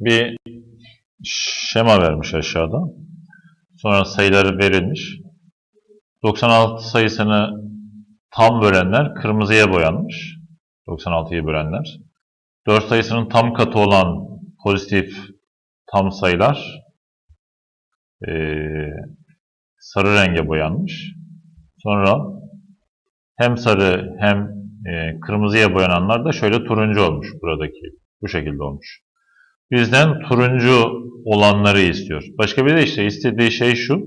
bir şema vermiş aşağıda. Sonra sayıları verilmiş. 96 sayısını tam bölenler kırmızıya boyanmış. 96'yı bölenler. 4 sayısının tam katı olan pozitif tam sayılar eee, sarı renge boyanmış. Sonra hem sarı hem eee, kırmızıya boyananlar da şöyle turuncu olmuş buradaki. Bu şekilde olmuş. Bizden turuncu olanları istiyor. Başka bir de işte istediği şey şu.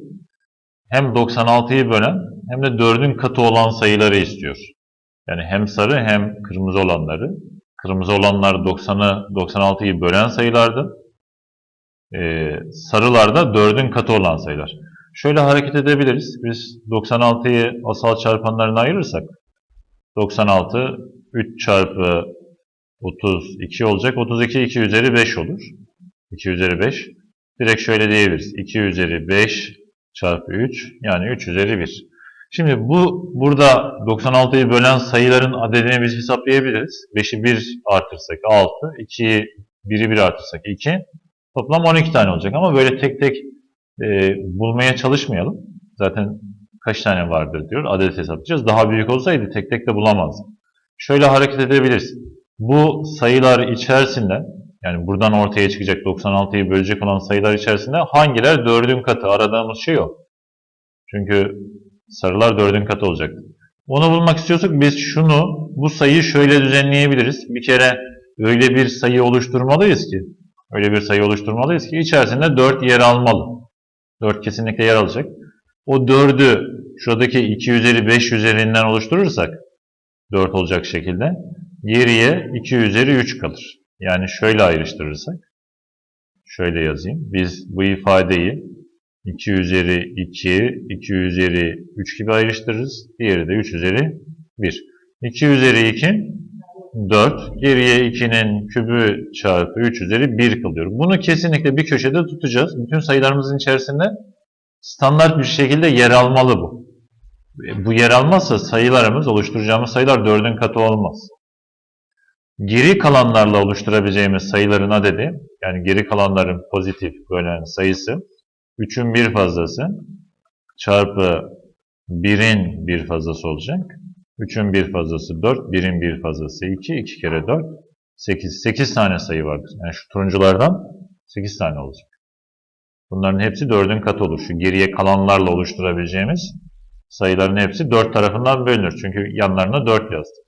Hem 96'yı bölen hem de 4'ün katı olan sayıları istiyor. Yani hem sarı hem kırmızı olanları. Kırmızı olanlar 90'ı 96'yı bölen sayılardı. Ee, sarılar da 4'ün katı olan sayılar. Şöyle hareket edebiliriz. Biz 96'yı asal çarpanlarına ayırırsak 96 3 çarpı 32 olacak. 32 2 üzeri 5 olur. 2 üzeri 5. Direkt şöyle diyebiliriz. 2 üzeri 5 çarpı 3 yani 3 üzeri 1. Şimdi bu burada 96'yı bölen sayıların adedini biz hesaplayabiliriz. 5'i 1 artırsak 6, 2'yi 1'i 1 artırsak 2. Toplam 12 tane olacak ama böyle tek tek e, bulmaya çalışmayalım. Zaten kaç tane vardır diyor. Adet hesaplayacağız. Daha büyük olsaydı tek tek de bulamazdık. Şöyle hareket edebiliriz. Bu sayılar içerisinde yani buradan ortaya çıkacak 96'yı bölecek olan sayılar içerisinde hangiler 4'ün katı aradığımız şey o. Çünkü sarılar 4'ün katı olacak. Onu bulmak istiyorsak biz şunu, bu sayıyı şöyle düzenleyebiliriz. Bir kere öyle bir sayı oluşturmalıyız ki, öyle bir sayı oluşturmalıyız ki içerisinde 4 yer almalı. 4 kesinlikle yer alacak. O 4'ü şuradaki 2 üzeri 5 üzerinden oluşturursak 4 olacak şekilde geriye 2 üzeri 3 kalır. Yani şöyle ayrıştırırsak şöyle yazayım. Biz bu ifadeyi 2 üzeri 2, 2 üzeri 3 gibi ayrıştırırız. Diğeri de 3 üzeri 1. 2 üzeri 2 4. Geriye 2'nin kübü çarpı 3 üzeri 1 kalıyor. Bunu kesinlikle bir köşede tutacağız. Bütün sayılarımızın içerisinde standart bir şekilde yer almalı bu. Bu yer almazsa sayılarımız, oluşturacağımız sayılar 4'ün katı olmaz. Geri kalanlarla oluşturabileceğimiz sayıların adedi, yani geri kalanların pozitif bölen sayısı, 3'ün bir fazlası çarpı 1'in bir fazlası olacak. 3'ün bir fazlası 4, 1'in bir fazlası 2, 2 kere 4, 8. 8 tane sayı vardır. Yani şu turunculardan 8 tane olacak. Bunların hepsi 4'ün katı olur. Şu geriye kalanlarla oluşturabileceğimiz sayıların hepsi 4 tarafından bölünür. Çünkü yanlarına 4 yazdık.